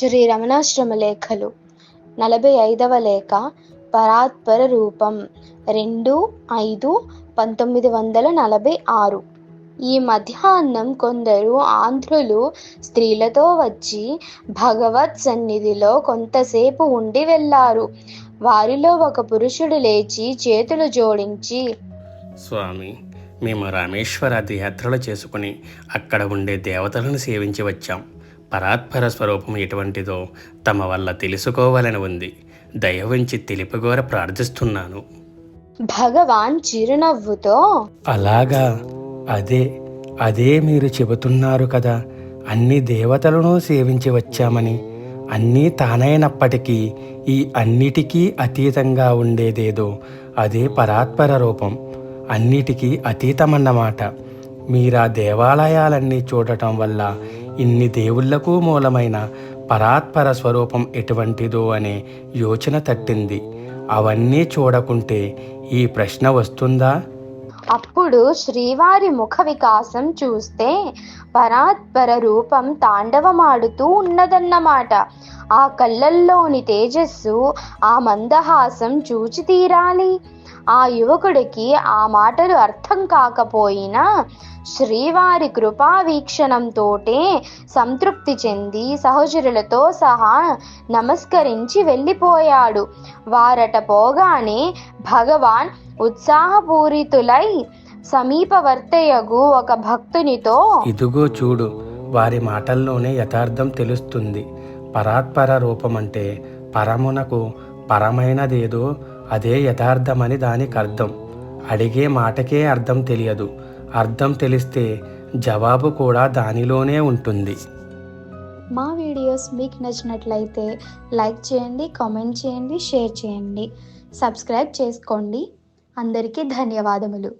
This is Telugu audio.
శ్రీ రమణాశ్రమ లేఖలు నలభై ఐదవ లేఖ పరాత్పర రూపం. రెండు ఐదు పంతొమ్మిది వందల నలభై ఆరు. ఈ మధ్యాహ్నం కొందరు ఆంధ్రులు స్త్రీలతో వచ్చి భగవత్ సన్నిధిలో కొంతసేపు ఉండి వెళ్ళారు. వారిలో ఒక పురుషుడు లేచి చేతులు జోడించి స్వామి మేము రామేశ్వర యాత్రలు చేసుకుని అక్కడ ఉండే దేవతలను సేవించి వచ్చాం. పరాత్పర స్వరూపం ఎటువంటిదో తమ వల్ల తెలుసుకోవాలని ఉంది. దయ ఉంచి తెలుపుగోర ప్రార్థిస్తున్నాను. భగవాన్ చిరునవ్వుతో అలాగా అదే అదే మీరు చెబుతున్నారు కదా అన్ని దేవతలను సేవించి వచ్చామని అన్నీ తానైనప్పటికీ ఈ అన్నిటికీ అతీతంగా ఉండేదేదో అదే పరాత్పర రూపం అన్నిటికీ అతీతమన్నమాట. మీరా దేవాలయాలన్నీ చూడటం వల్ల ఇన్ని దేవుళ్ళకు మూలమైన పరాత్పర స్వరూపం ఎటువంటిదో అనే యోచన తట్టింది. అవన్నీ చూడకుంటే ఈ ప్రశ్న వస్తుందా? అప్పుడు శ్రీవారి ముఖ వికాసం చూస్తే పరాత్పర రూపం తాండవమాడుతూ ఉన్నదన్నమాట. ఆ కళ్ళల్లోని తేజస్సు ఆ మందహాసం చూచి తీరాలి ఆ యువకుడికి ఆ మాటలు అర్థం కాకపోయినా శ్రీవారి కృపావీక్షణంతోటే సంతృప్తి చెంది సహచరులతో సహా నమస్కరించి వెళ్ళిపోయాడు. వారట పోగానే భగవాన్ ఉత్సాహపూరితులై సమీపవర్తయగు ఒక భక్తునితో ఇదిగో చూడు వారి మాటల్లోనే యథార్థం తెలుస్తుంది. పరాత్పర రూపం అంటే పరమునకు పరమైనదేదో అదే యథార్థమని దానికి అర్థం అడిగే మాటకే అర్థం తెలియదు. అర్థం తెలిస్తే జవాబు కూడా దానిలోనే ఉంటుంది. మా వీడియోస్ మీకు నచ్చినట్లయితే లైక్ చేయండి కామెంట్ చేయండి షేర్ చేయండి. సబ్స్క్రైబ్ చేసుకోండి. అందరికీ ధన్యవాదములు.